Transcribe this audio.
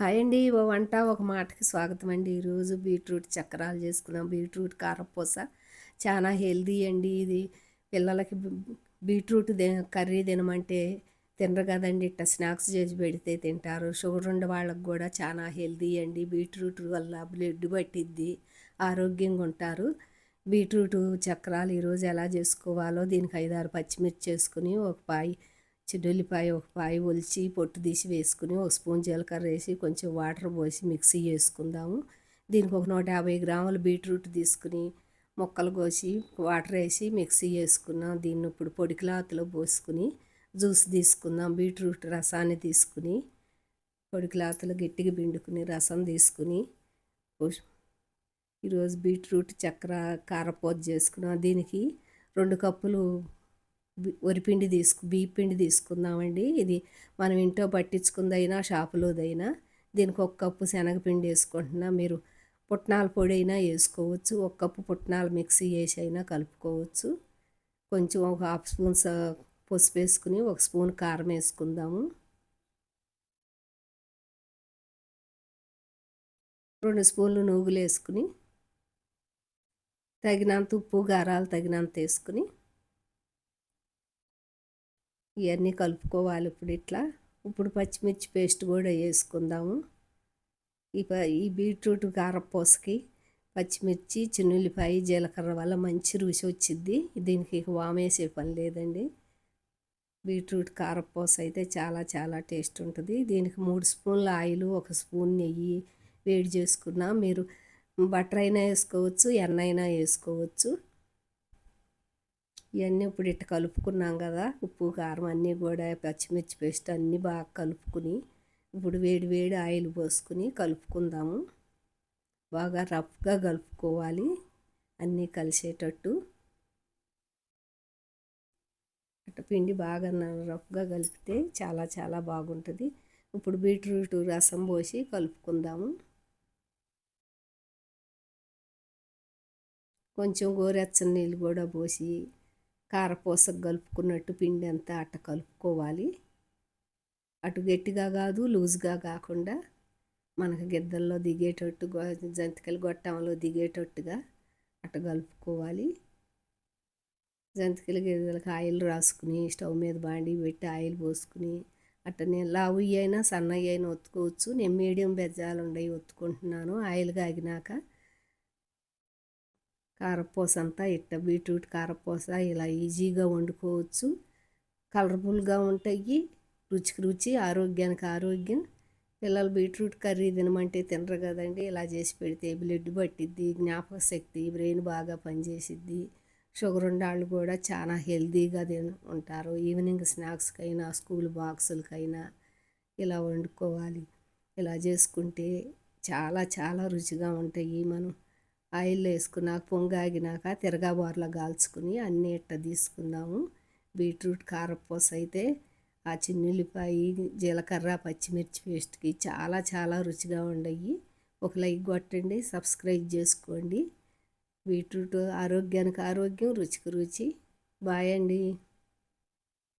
Hi అండి ఓ వంట ఒక మాటకి స్వాగతం అండి. ఈరోజు బీట్రూట్ చక్రాలు చేసుకున్నాం బీట్రూట్ కారపూస చాలా హెల్దీ అండి ఇది. పిల్లలకి బీట్రూట్ కర్రీ తినమంటే తినరు కదండి. ఇట్ట స్నాక్స్ చేసి పెడితే తింటారు. షుగర్ ఉండే వాళ్ళకి కూడా చాలా హెల్దీ అండి. బీట్రూట్ వల్ల బ్లడ్ పట్టిద్ది ఆరోగ్యంగా ఉంటారు. బీట్రూట్ చక్రాలు ఈరోజు ఎలా చేసుకోవాలో దీనికి ఐదారు పచ్చిమిర్చి చేసుకుని ఒక పాయి చిన్నుల్లిపాయ ఒక పాయ ఒలిచి పొట్టు తీసి వేసుకుని ఒక స్పూన్ జీలకర్ర వేసి కొంచెం వాటర్ పోసి మిక్సీ చేసుకుందాము. దీనికి ఒక నూట యాభై గ్రాముల బీట్రూట్ తీసుకుని మొక్కలు కోసి వాటర్ వేసి మిక్సీ చేసుకున్నాం. దీన్ని ఇప్పుడు పొడి క్లాత్లో పోసుకుని జ్యూస్ తీసుకుందాం. బీట్రూట్ రసాన్ని తీసుకుని పొడి క్లాత్లో గట్టిగా పిండుకుని రసం తీసుకుని ఈరోజు బీట్రూట్ చక్కెర కారపోతు చేసుకున్నాం. దీనికి రెండు కప్పులు వరిపిండి తీసుకు బియ్యపిండి తీసుకుందామండి. ఇది మనం ఇంట్లో పట్టించుకుందైనా షాపులోదైనా దీనికి ఒక కప్పు శనగపిండి వేసుకుంటున్నా. మీరు పుట్నాల పొడి అయినా వేసుకోవచ్చు. ఒక కప్పు పుట్నాలు మిక్సీ వేసి అయినా కలుపుకోవచ్చు. కొంచెం ఒక హాఫ్ స్పూన్ పసుపు వేసుకుని ఒక స్పూన్ కారం వేసుకుందాము. రెండు స్పూన్లు నువ్వులు వేసుకుని తగినంత ఉప్పు గారాలు తగినంత వేసుకుని ఇవన్నీ కలుపుకోవాలి ఇప్పుడు ఇట్లా. ఇప్పుడు పచ్చిమిర్చి పేస్ట్ కూడా వేసుకుందాము. ఈ ప ఈ బీట్రూట్ కారపూసకి పచ్చిమిర్చి చిన్నుల్లిపాయ జీలకర్ర వల్ల మంచి రుచి వచ్చింది దీనికి వామేసే పని లేదండి. బీట్రూట్ కారపూస అయితే చాలా చాలా టేస్ట్ ఉంటుంది. దీనికి మూడు స్పూన్ల ఆయిల్ ఒక స్పూన్ నెయ్యి వేడి చేసుకున్నా మీరు బటర్ అయినా వేసుకోవచ్చు ఎన్న అయినా వేసుకోవచ్చు. ఇవన్నీ ఇప్పుడు ఇట్ట కలుపుకున్నాం కదా. ఉప్పు కారం అన్నీ కూడా పచ్చిమిర్చి పేస్ట్ అన్నీ బాగా కలుపుకుని ఇప్పుడు వేడి వేడి ఆయిల్ పోసుకుని కలుపుకుందాము. బాగా రఫ్గా కలుపుకోవాలి అన్నీ కలిసేటట్టు. అట్ట పిండి బాగా రఫ్గా కలిపితే చాలా చాలా బాగుంటుంది. ఇప్పుడు బీట్రూట్ రసం పోసి కలుపుకుందాము. కొంచెం గోరెచ్చని నీళ్ళు కూడా పోసి కారపూసకు కలుపుకున్నట్టు పిండి అంతా అట్ట కలుపుకోవాలి. అటు గట్టిగా కాదు లూజ్గా కాకుండా మనకు గిద్దల్లో దిగేటట్టు జంతికలు గొట్టంలో దిగేటట్టుగా అట్ట కలుపుకోవాలి. జంతికలు గిద్దలకి ఆయిల్ రాసుకుని స్టవ్ మీద బాండి పెట్టి ఆయిల్ పోసుకుని అట్ట నేను లావు అయినా సన్నయ్య అయినా ఒత్తుకోవచ్చు. నేను మీడియం బెజ్జాలు ఉండయి ఒత్తుకుంటున్నాను. ఆయిల్ కాగినాక కారపూస అంతా ఇట్ట బీట్రూట్ కారపూస ఇలా ఈజీగా వండుకోవచ్చు. కలర్ఫుల్గా ఉంటాయి. రుచికి రుచి ఆరోగ్యానికి ఆరోగ్యం. పిల్లలు బీట్రూట్ కర్రీ తినమంటే తినరు కదండి. ఇలా చేసి పెడితే బ్లడ్ పట్టిద్ది జ్ఞాపక శక్తి బ్రెయిన్ బాగా పనిచేసిద్ది. షుగర్ ఉండాళ్ళు కూడా చాలా హెల్తీగా తిన ఉంటారు. ఈవినింగ్ స్నాక్స్కైనా స్కూల్ బాక్సులకైనా ఇలా వండుకోవాలి. ఇలా చేసుకుంటే చాలా చాలా రుచిగా ఉంటాయి మనం. ఆయిల్ వేసుకున్నాక పొంగాగినాక తిరగాబార్లో కాల్చుకుని అన్నీ ఇట్ట తీసుకున్నాము బీట్రూట్ కారపూస అయితే ఆ చిన్నుల్లిపాయ జీలకర్ర పచ్చిమిర్చి పేస్ట్కి చాలా చాలా రుచిగా ఉండయి. ఒక లైక్ కొట్టండి సబ్స్క్రైబ్ చేసుకోండి. బీట్రూట్ ఆరోగ్యానికి ఆరోగ్యం రుచికి రుచి. బాయ్ అండి.